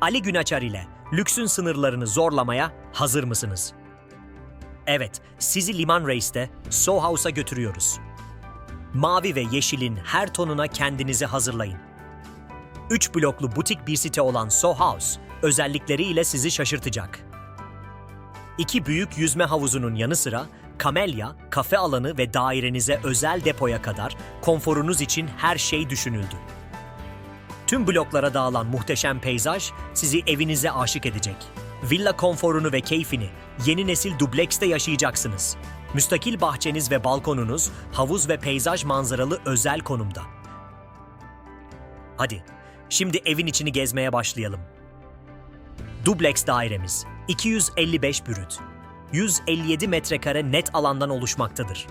Ali Günaçar ile lüksün sınırlarını zorlamaya hazır mısınız? Evet, sizi Liman Race'te Soho House'a götürüyoruz. Mavi ve yeşilin her tonuna kendinizi hazırlayın. 3 bloklu butik bir site olan Soho House, özellikleriyle sizi şaşırtacak. İki büyük yüzme havuzunun yanı sıra kamelya, kafe alanı ve dairenize özel depoya kadar konforunuz için her şey düşünüldü. Tüm bloklara dağılan muhteşem peyzaj sizi evinize aşık edecek. Villa konforunu ve keyfini yeni nesil dublekste yaşayacaksınız. Müstakil bahçeniz ve balkonunuz havuz ve peyzaj manzaralı özel konumda. Hadi, şimdi evin içini gezmeye başlayalım. Dubleks dairemiz 255 brüt. 157 metrekare net alandan oluşmaktadır.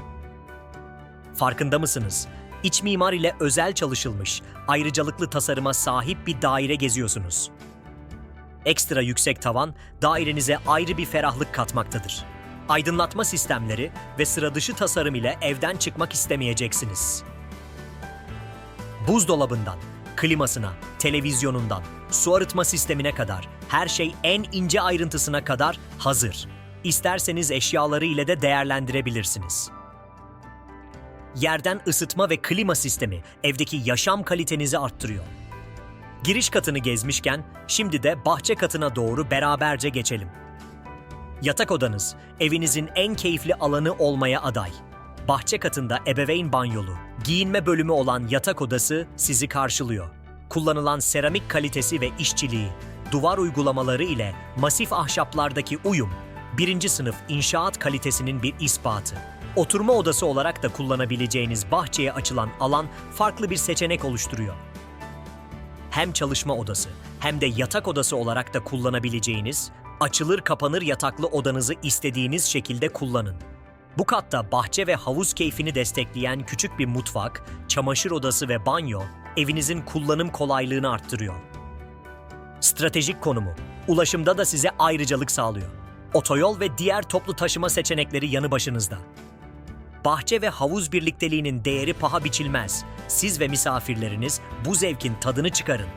Farkında mısınız? İç mimar ile özel çalışılmış, ayrıcalıklı tasarıma sahip bir daire geziyorsunuz. Ekstra yüksek tavan dairenize ayrı bir ferahlık katmaktadır. Aydınlatma sistemleri ve sıra dışı tasarım ile evden çıkmak istemeyeceksiniz. Buzdolabından, klimasına, televizyonundan, su arıtma sistemine kadar her şey en ince ayrıntısına kadar hazır. İsterseniz eşyaları ile de değerlendirebilirsiniz. Yerden ısıtma ve klima sistemi evdeki yaşam kalitenizi arttırıyor. Giriş katını gezmişken şimdi de bahçe katına doğru beraberce geçelim. Yatak odanız evinizin en keyifli alanı olmaya aday. Bahçe katında ebeveyn banyolu, giyinme bölümü olan yatak odası sizi karşılıyor. Kullanılan seramik kalitesi ve işçiliği, duvar uygulamaları ile masif ahşaplardaki uyum, birinci sınıf inşaat kalitesinin bir ispatı. Oturma odası olarak da kullanabileceğiniz bahçeye açılan alan farklı bir seçenek oluşturuyor hem çalışma odası hem de yatak odası olarak da kullanabileceğiniz, açılır kapanır yataklı odanızı istediğiniz şekilde kullanın. Bu katta bahçe ve havuz keyfini destekleyen küçük bir mutfak, çamaşır odası ve banyo evinizin kullanım kolaylığını arttırıyor. Stratejik konumu, ulaşımda da size ayrıcalık sağlıyor. Otoyol ve diğer toplu taşıma seçenekleri yanı başınızda. Bahçe ve havuz birlikteliğinin değeri paha biçilmez. Siz ve misafirleriniz bu zevkin tadını çıkarın.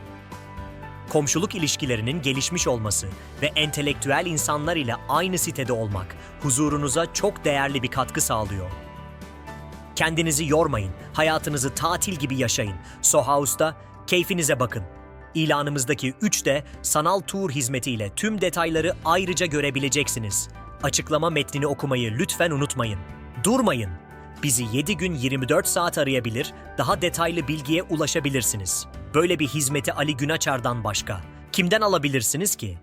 Komşuluk ilişkilerinin gelişmiş olması ve entelektüel insanlar ile aynı sitede olmak huzurunuza çok değerli bir katkı sağlıyor. Kendinizi yormayın, hayatınızı tatil gibi yaşayın. Soho House'da keyfinize bakın. İlanımızdaki 3'te sanal tur hizmetiyle tüm detayları ayrıca görebileceksiniz. Açıklama metnini okumayı lütfen unutmayın. Durmayın. Bizi 7 gün 24 saat arayabilir, daha detaylı bilgiye ulaşabilirsiniz. Böyle bir hizmeti Ali Günaçar'dan başka kimden alabilirsiniz ki?